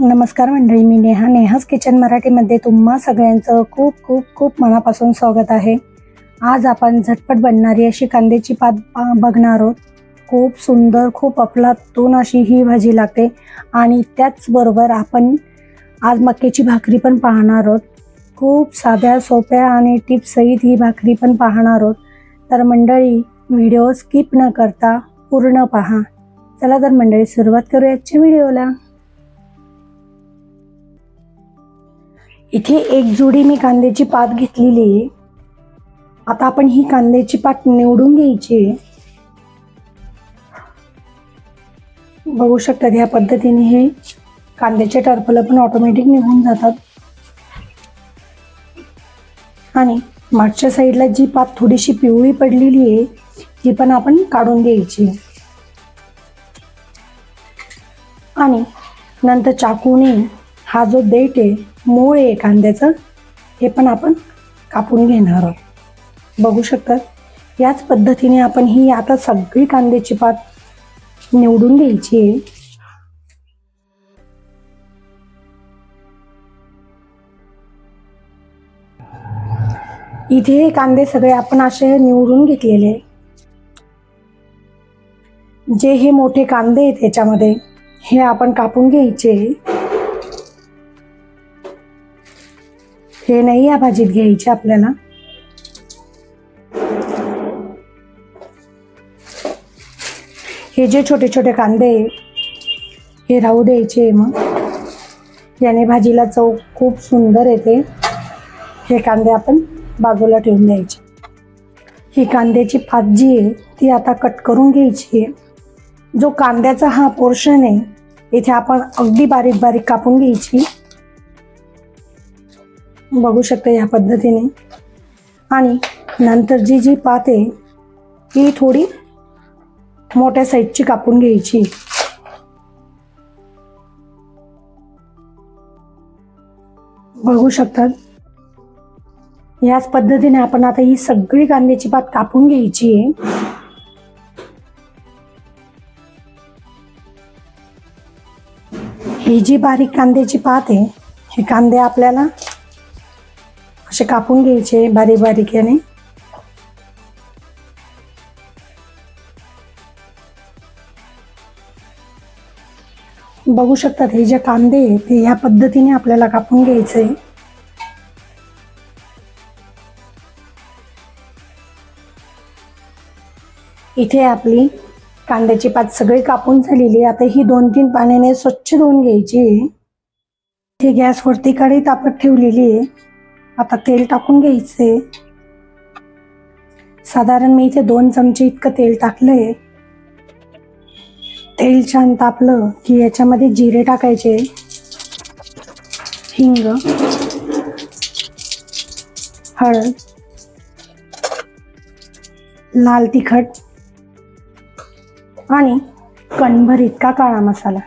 नमस्कार मंडळी मी नेहा. नेहाज किचन मराठीमध्ये तुम्हा सगळ्यांचं खूप खूप खूप मनापासून स्वागत आहे. आज आपण झटपट बनणारी अशी कांद्याची पात पा- बघणार आहोत. खूप सुंदर खूप अफलातून अशी ही भाजी लागते. आणि त्याचबरोबर आपण आज मक्याची भाकरी पण पाहणार आहोत. खूप साध्या सोप्या आणि टिप्ससहित ही भाकरी पण पाहणार आहोत. तर मंडळी व्हिडिओ स्किप न करता पूर्ण पहा. चला तर मंडळी सुरुवात करूया आजच्या व्हिडिओला. इथे एक जोडी मी कांद्याची पात घेतलेली आहे. आता आपण ही कांद्याची पात निवडून घ्यायची आहे. बघू शकतात ह्या पद्धतीने हे कांद्याच्या टरफलं पण ऑटोमॅटिक निघून जातात. आणि मागच्या साईडला जी पात थोडीशी पिवळी पडलेली आहे ती पण आपण काढून घ्यायची आणि नंतर चाकूने हा जो देठ आहे मूळ आहे कांद्याचं हे पण आपण कापून घेणार आहोत. बघू शकतात याच पद्धतीने आपण ही आता सगळी कांद्याची पात निवडून घ्यायची आहे. इथे हे कांदे सगळे आपण असे निवडून घेतलेले. जे हे मोठे कांदे आहेत त्याच्यामध्ये हे आपण कापून घ्यायचे. हे नाही या भाजीत घ्यायचे आपल्याला. हे जे छोटे छोटे कांदे आहे, हे राहू द्यायचे मग. याने भाजीला चव खूप सुंदर येते. हे कांदे आपण बाजूला ठेवून द्यायचे. ही कांद्याची पात जी आहे ती आता कट करून घ्यायची आहे. जो कांद्याचा हा पोर्शन आहे इथे आपण अगदी बारीक बारीक कापून घ्यायची. बघू शकता या पद्धतीने. आणि नंतर जी जी पात आहे ती थोडी मोठ्या साईजची कापून घ्यायची. बघू शकतात. याच पद्धतीने आपण आता ही सगळी कांद्याची पात कापून घ्यायची आहे. ही जी बारीक कांद्याची पात आहे हे कांदे आपल्याला असे कापून घ्यायचे बारीक बारीक याने बघू शकतात हे जे कांदे ते ह्या पद्धतीने आपल्याला कापून घ्यायचे इथे आपली कांद्याची पात सगळी कापून झालेली आहे. आता ही दोन तीन पाण्याने स्वच्छ धुवून घ्यायची आहे. इथे गॅसवरती कढई तापत ठेवलेली आहे आता तेल टाकून घ्यायचे. साधारण मी इथे दोन चमचे इतकं तेल टाकलंय. तेल छान तापलं की याच्यामध्ये जिरे टाकायचे. हिंग हळद लाल तिखट आणि कणभर इतका काळा मसाला.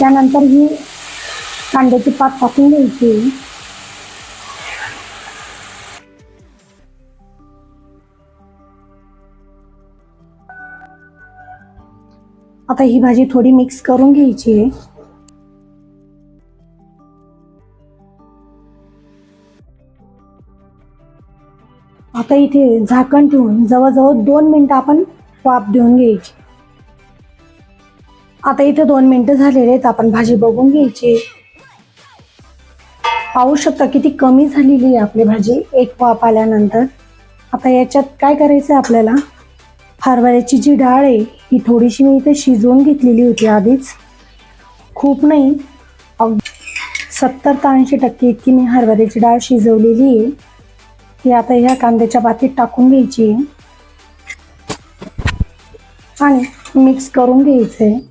त्यानंतर ही कांद्याची पात टाकून घ्यायची. आता ही भाजी थोडी मिक्स करून घ्यायची आहे. आता इथे झाकण ठेवून जवळजवळ दोन मिनिटं आपण वाफ देऊन घ्यायची. आता इथे दोन मिनटं झालेले आहेत. आपण भाजी बघून घ्यायची. पाहू शकता किती कमी झालेली आहे आपली भाजी. एक वाफ आल्यानंतर. आता याच्यात काय करायचं आहे आपल्याला? हरभऱ्याची जी डाळ आहे ही थोडीशी मी इथे शिजवून घेतलेली होती आधीच. खूप नाही. अग सत्तर ते ऐंशी टक्के इतकी मी हरभऱ्याची डाळ शिजवलेली आहे. ती आता ह्या कांद्याच्या बातीत टाकून घ्यायची आहे. आणि मिक्स करून घ्यायचं आहे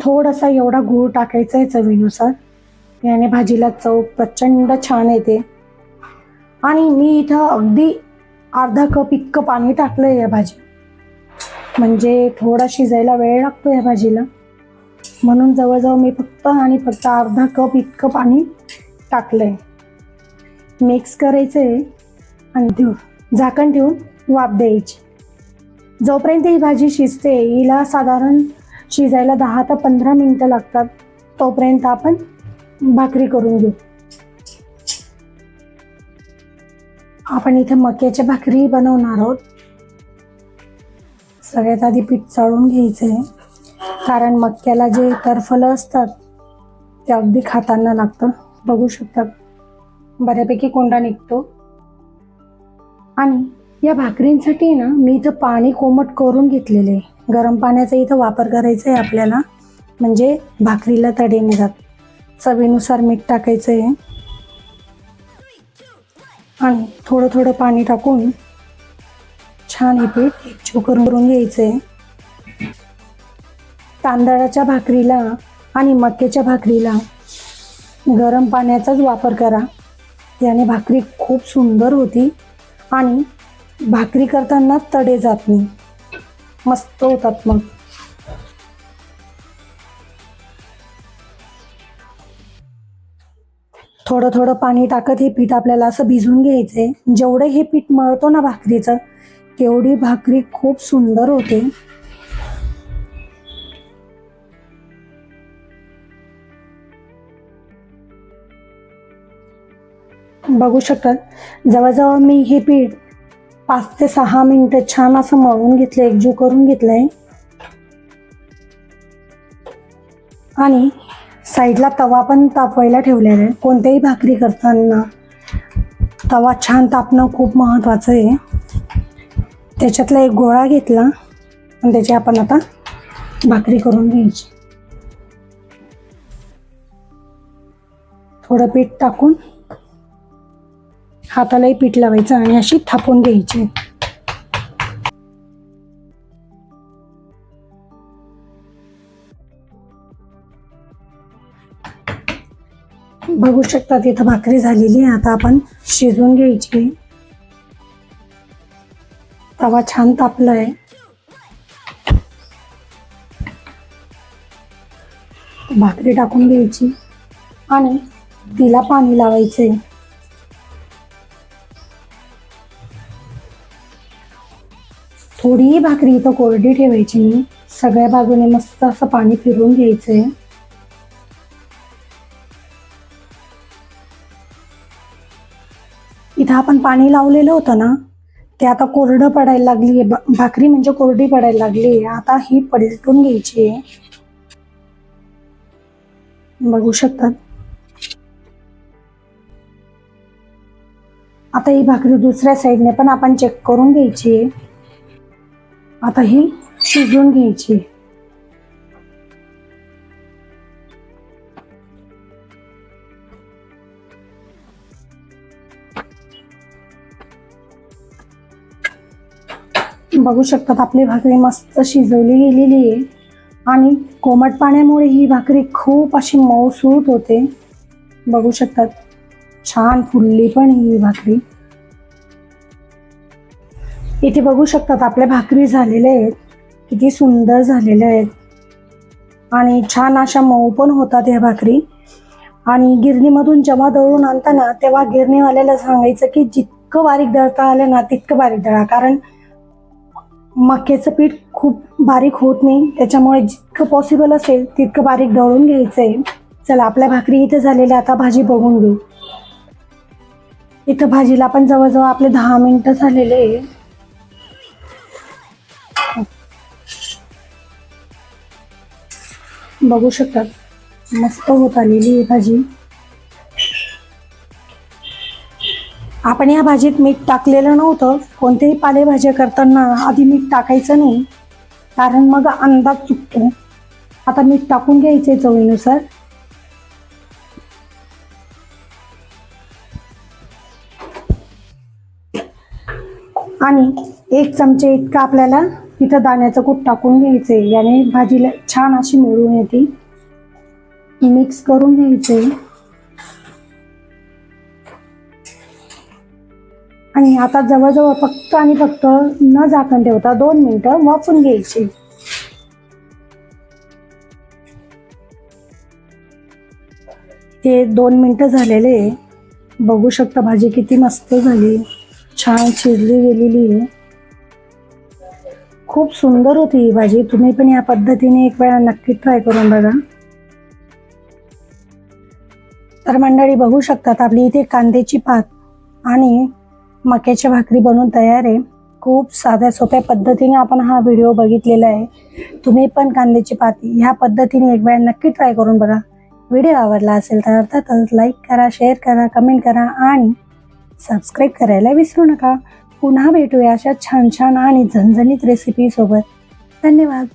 थोडासा एवढा गूळ टाकायचा आहे चवीनुसार. याने भाजीला चव प्रचंड छान येते. आणि मी इथं अगदी अर्धा कप इतकं पाणी टाकलंय या भाजी. म्हणजे थोडा शिजायला वेळ लागतो या भाजीला. म्हणून जवळजवळ मी फक्त आणि फक्त अर्धा कप इतकं पाणी टाकलंय. मिक्स करायचंय आणि ठेवू. झाकण ठेवून वाफ द्यायची. जोपर्यंत ही भाजी शिजते हिला साधारण शिजायला दहा ते पंधरा मिनटं लागतात. तोपर्यंत आपण भाकरी करून घेऊ. आपण इथे मक्याच्या भाकरी बनवणार आहोत. सगळ्यात आधी पीठ चाळून घ्यायचं आहे कारण मक्याला जे तरफलं असतात ते अगदी खाताना लागतं. बघू शकता बऱ्यापैकी कोंडा निघतो. आणि या भाकरींसाठी ना मी इथं पाणी कोमट करून घेतलेले. आहे गरम पाण्याचा इथं वापर करायचा आहे आपल्याला. म्हणजे भाकरीला तडे जात चवीनुसार मीठ टाकायचं आहे आणि थोडं थोडं पाणी टाकून छान हे पीठ एकजीव करून करून घ्यायचं आहे तांदळाच्या भाकरीला आणि मक्याच्या भाकरीला गरम पाण्याचाच वापर करा. याने भाकरी खूप सुंदर होती आणि भाकरी करताना तडे जात नाही. मस्त होतात मग. थोडं थोडं पाणी टाकत हे पीठ आपल्याला असं भिजून घ्यायचंय. जेवढं हे पीठ मळतो ना भाकरीचं तेवढी भाकरी खूप सुंदर होते. बघू शकतात जवळजवळ मी हे पीठ पाच ते सहा मिनटं छान असं मळून घेतलं एकजीव करून घेतलंय. आणि साईडला तवा पण तापवायला ठेवलेला आहे. कोणत्याही भाकरी करताना तवा छान तापणं खूप महत्त्वाचं आहे. त्याच्यातला एक गोळा घेतला आणि त्याची आपण आता भाकरी करून घ्यायची. थोडं पीठ टाकून हातालाही पीठ लावायचं आणि अशी थापून घ्यायची. बघू शकता तिथं भाकरी झालेली आहे. आता आपण शिजवून घ्यायची. तवा छान तापलाय. भाकरी टाकून घ्यायची. आणि तिला पाणी लावायचंय. थोडी भाकरी इथं कोरडी ठेवायची. सगळ्या बाजूने मस्त असं पाणी फिरून घ्यायचंय इथं आपण पाणी लावलेलं होतं ना ते आता कोरडं पडायला लागली आहे. भाकरी म्हणजे कोरडी पडायला लागली आहे. आता ही पलटून घ्यायची आहे. बघू शकतात. आता ही भाकरी दुसऱ्या साईडने पण आपण चेक करून घ्यायची आहे. आता ही शिजवून घ्यायची. बघू शकतात आपली भाकरी मस्त शिजवली गेलेली आहे. आणि कोमट पाण्यामुळे ही भाकरी खूप अशी मऊसूत होते. बघू शकतात. छान फुलली पण ही भाकरी. इथे बघू शकतात आपल्या भाकरी झालेल्या आहेत. किती सुंदर झालेल्या आहेत. आणि छान अशा मऊ पण होतात ह्या भाकरी. आणि गिरणीमधून जेव्हा दळून आणताना तेव्हा गिरणीवाल्याला सांगायचं की जितकं बारीक दळता आलं ना तितकं बारीक दळा. कारण मक्याचं पीठ खूप बारीक होत नाही. त्याच्यामुळे जितकं पॉसिबल असेल तितकं बारीक दळून घ्यायचं आहे चला आपल्या भाकरी इथे झालेल्या आता भाजी बघून घेऊ. इथं भाजीला पण जवळजवळ आपले दहा मिनिटं झालेले आहे बघू शकतात. मस्त होत आलेली आहे भाजी. आपण या भाजीत मीठ टाकलेलं नव्हतं. कोणत्याही पालेभाज्या करताना आधी मीठ टाकायचं नाही. कारण मग अंदाज चुकतो. आता मीठ टाकून घ्यायचे चवीनुसार. आणि एक चमचे इतका आपल्याला इथं दाण्याचं कूट टाकून घ्यायचे. याने भाजीला छान अशी मिळून येते. मिक्स करून घ्यायचे. आणि आता जवळजवळ फक्त आणि फक्त न झाकण ठेवता दोन मिनिटं वाफून घ्यायची. ते दोन मिनटं झालेले. बघू शकता भाजी किती मस्त झाली. छान शिजली गेलेली आहे. खूप सुंदर होती ही भाजी. तुम्ही पण या पद्धतीने एक वेळा नक्की ट्राय करून बघा. तर मंडळी बघू शकतात आपली इथे कांद्याची पात आणि मक्याच्या भाकरी बनवून तयार आहे. खूप साध्या सोप्या पद्धतीने आपण हा व्हिडिओ बघितलेला आहे. तुम्ही पण कांद्याची पात ह्या पद्धतीने एक वेळा नक्की ट्राय करून बघा. व्हिडिओ आवडला असेल तर अर्थातच लाईक करा शेअर करा कमेंट करा आणि सबस्क्राईब करायला विसरू नका. पुन्हा भेटूया अशा छान छान आणि झणझणीत रेसिपीसोबत धन्यवाद.